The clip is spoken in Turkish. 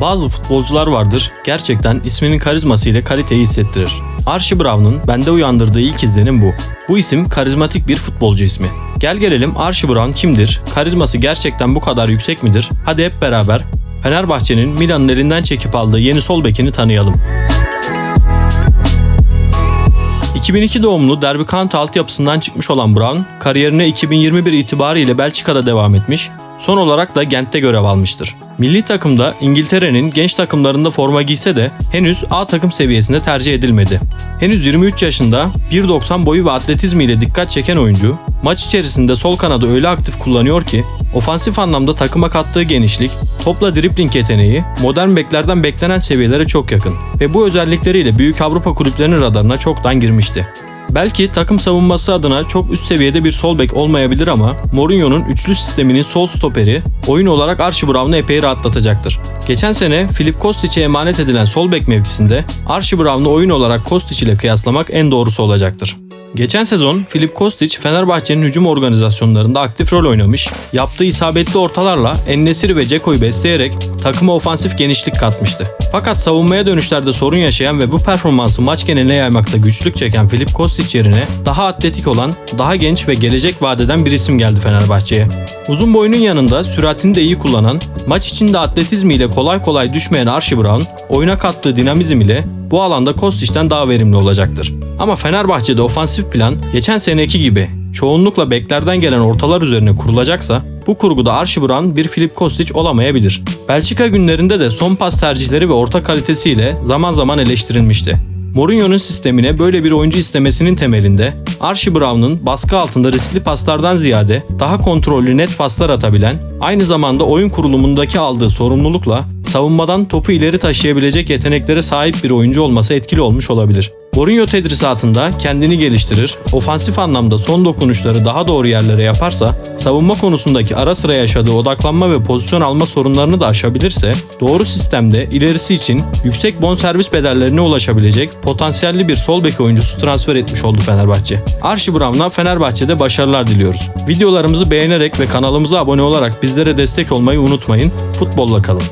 Bazı futbolcular vardır, gerçekten isminin karizması ile kaliteyi hissettirir. Archie Brown'un bende uyandırdığı ilk izlenim bu. Bu isim karizmatik bir futbolcu ismi. Gel gelelim Archie Brown kimdir? Karizması gerçekten bu kadar yüksek midir? Hadi hep beraber Fenerbahçe'nin Milan'ın elinden çekip aldığı yeni sol bekini tanıyalım. 2002 doğumlu Derby County altyapısından çıkmış olan Brown, kariyerine 2021 itibariyle Belçika'da devam etmiş, son olarak da Gent'te görev almıştır. Milli takımda İngiltere'nin genç takımlarında forma giyse de henüz A takım seviyesinde tercih edilmedi. Henüz 23 yaşında 1.90 boyu ve atletizmiyle dikkat çeken oyuncu, maç içerisinde sol kanadı öyle aktif kullanıyor ki ofansif anlamda takıma kattığı genişlik, topla dribling yeteneği modern beklerden beklenen seviyelere çok yakın ve bu özellikleriyle büyük Avrupa kulüplerinin radarına çoktan girmişti. Belki takım savunması adına çok üst seviyede bir sol bek olmayabilir ama Mourinho'nun üçlü sisteminin sol stoperi oyun olarak Archie Brown'u epey rahatlatacaktır. Geçen sene Filip Kostic'e emanet edilen sol bek mevkisinde Archie Brown'u oyun olarak Kostic ile kıyaslamak en doğrusu olacaktır. Geçen sezon Filip Kostic Fenerbahçe'nin hücum organizasyonlarında aktif rol oynamış, yaptığı isabetli ortalarla Ennesiri ve Ceko'yu besleyerek takıma ofansif genişlik katmıştı. Fakat savunmaya dönüşlerde sorun yaşayan ve bu performansı maç geneline yaymakta güçlük çeken Filip Kostic yerine daha atletik olan, daha genç ve gelecek vadeden bir isim geldi Fenerbahçe'ye. Uzun boyunun yanında süratini de iyi kullanan, maç içinde atletizmiyle kolay kolay düşmeyen Archie Brown, oyuna kattığı dinamizm ile bu alanda Kostic'ten daha verimli olacaktır. Ama Fenerbahçe'de ofansif plan geçen seneki gibi çoğunlukla beklerden gelen ortalar üzerine kurulacaksa bu kurguda Brown bir Filip Kostic olamayabilir. Belçika günlerinde de son pas tercihleri ve orta kalitesiyle zaman zaman eleştirilmişti. Mourinho'nun sistemine böyle bir oyuncu istemesinin temelinde Archie Brown'un baskı altında riskli paslardan ziyade daha kontrollü net paslar atabilen, aynı zamanda oyun kurulumundaki aldığı sorumlulukla savunmadan topu ileri taşıyabilecek yeteneklere sahip bir oyuncu olması etkili olmuş olabilir. Mourinho tedrisatında kendini geliştirir, ofansif anlamda son dokunuşları daha doğru yerlere yaparsa, savunma konusundaki ara sıra yaşadığı odaklanma ve pozisyon alma sorunlarını da aşabilirse, doğru sistemde ilerisi için yüksek bonservis bedellerine ulaşabilecek potansiyelli bir sol bek oyuncusu transfer etmiş oldu Fenerbahçe. Archie Brown'a Fenerbahçe'de başarılar diliyoruz. Videolarımızı beğenerek ve kanalımıza abone olarak bizlere destek olmayı unutmayın. Futbolla kalın.